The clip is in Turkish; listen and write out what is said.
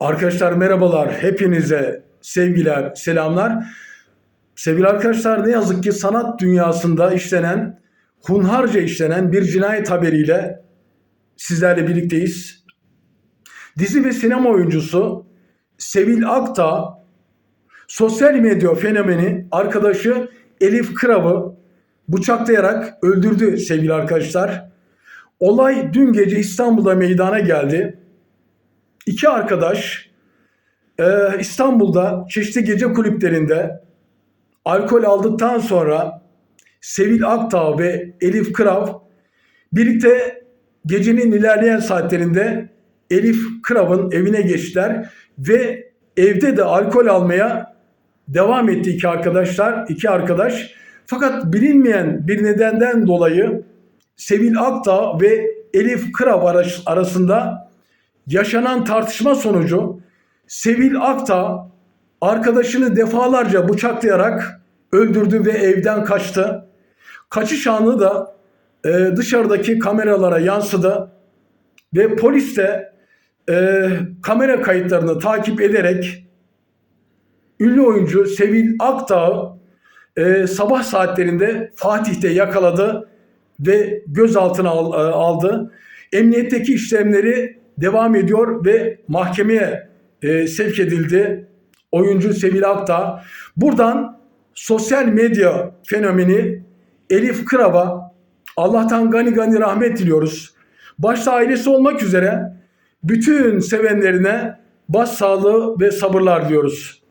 Arkadaşlar merhabalar. Hepinize sevgiler, selamlar. Sevgili arkadaşlar ne yazık ki sanat dünyasında işlenen, hunharca işlenen bir cinayet haberiyle sizlerle birlikteyiz. Dizi ve sinema oyuncusu Sevil Akta sosyal medya fenomeni arkadaşı Elif Kırav'ı bıçaklayarak öldürdü sevgili arkadaşlar. Olay dün gece İstanbul'da meydana geldi. İki arkadaş e, İstanbul'da çeşitli gece kulüplerinde alkol aldıktan sonra Sevil Aktağ ve Elif Kırav birlikte gecenin ilerleyen saatlerinde Elif Kırav'ın evine geçtiler ve evde de alkol almaya devam etti iki arkadaşlar, iki arkadaş. Fakat bilinmeyen bir nedenden dolayı Sevil Aktağ ve Elif Kırav ara- arasında yaşanan tartışma sonucu Sevil Aktağ arkadaşını defalarca bıçaklayarak öldürdü ve evden kaçtı. Kaçış anı da e, dışarıdaki kameralara yansıdı ve polis de e, kamera kayıtlarını takip ederek ünlü oyuncu Sevil Aktağ'ı e, sabah saatlerinde Fatih'te yakaladı ve gözaltına al- e, aldı. Emniyetteki işlemleri devam ediyor ve mahkemeye e, sevk edildi. Oyuncu Sevil Aktağ. Buradan sosyal medya fenomeni Elif Kırav'a Allah'tan gani gani rahmet diliyoruz. Başta ailesi olmak üzere bütün sevenlerine başsağlığı ve sabırlar diliyoruz.